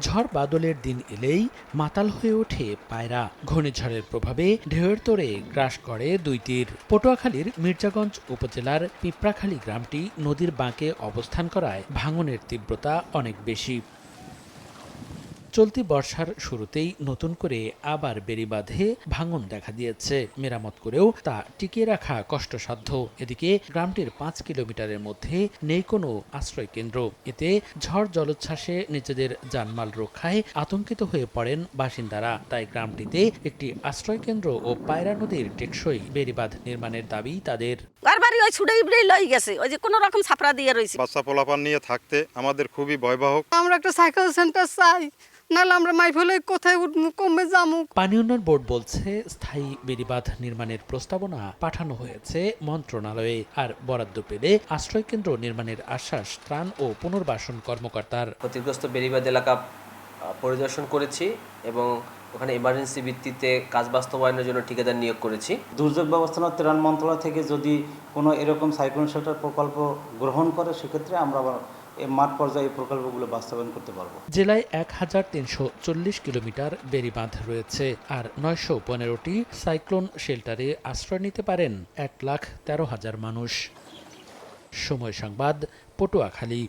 ঝড় বাদলের দিন এলেই মাতাল হয়ে ওঠে পায়রা। ঘূর্ণিঝড়ের প্রভাবে ঢেউয়ের তোরে গ্রাস করে দুই তীর। পটুয়াখালীর মির্জাগঞ্জ উপজেলার পিঁপড়াখালী গ্রামটি নদীর বাঁকে অবস্থান করায় ভাঙনের তীব্রতা অনেক বেশি। চলতি বর্ষার শুরুতেই নতুন করে আবার বেড়ি বাঁধে ভাঙন দেখা দিয়েছে। মেরামত করেও তা টিকিয়ে রাখা কষ্টসাধ্য। এদিকে গ্রামটির পাঁচ কিলোমিটারের মধ্যে নেই কোনো আশ্রয় কেন্দ্র এতে ঝড় জলোচ্ছ্বাসে নিজেদের জানমাল রক্ষায় আতঙ্কিত হয়ে পড়েন বাসিন্দারা। তাই গ্রামটিতে একটি আশ্রয় কেন্দ্র ও পায়রা নদীর টেকসই বেড়িবাঁধ নির্মাণের দাবি তাদের। বাড়ি ওই ছুটে ইবড়েই লই গেছে। ওই যে কোনো রকম ছাপড়া দিয়ে রয়েছে বাচ্চা পোলাপান নিয়ে থাকতে আমাদের খুবই ভয়বাহক আমরা একটা সাইকেল সেন্টার চাই। নাহলে আমরা মাইফেলে কোথায় উঠবো কমে যাব পানি উন্নয়ন বোর্ড বলছে স্থায়ী বেড়িবাঁধ নির্মাণের প্রস্তাবনা পাঠানো হয়েছে মন্ত্রণালয়ে আর বরাদ্দ পেলে আশ্রয় কেন্দ্র নির্মাণের আশ্বাস ত্রাণ ও পুনর্বাসন কর্মকর্তার। ক্ষতিগ্রস্ত বেড়িবাঁধ এলাকা পরিদর্শন করেছি এবং ওখানে এমার্জেন্সি ভিত্তিতে কাজ বাস্তবায়নের জন্য ঠিকাদার নিয়োগ করেছি। দুর্যোগ ব্যবস্থাপনা ত্রাণ মন্ত্রণালয় থেকে যদি কোনো এরকম সাইক্লোন শেল্টার প্রকল্প গ্রহণ করে সেক্ষেত্রে আমরা মাঠ পর্যায়ে প্রকল্পগুলো বাস্তবায়ন করতে পারব। জেলায় এক হাজার তিনশো চল্লিশ কিলোমিটার বেড়িবাঁধ রয়েছে আর নয়শো পনেরোটি সাইক্লোন শেল্টারে আশ্রয় নিতে পারেন এক লাখ তেরো হাজার মানুষ। সময় সংবাদ, পটুয়াখালী।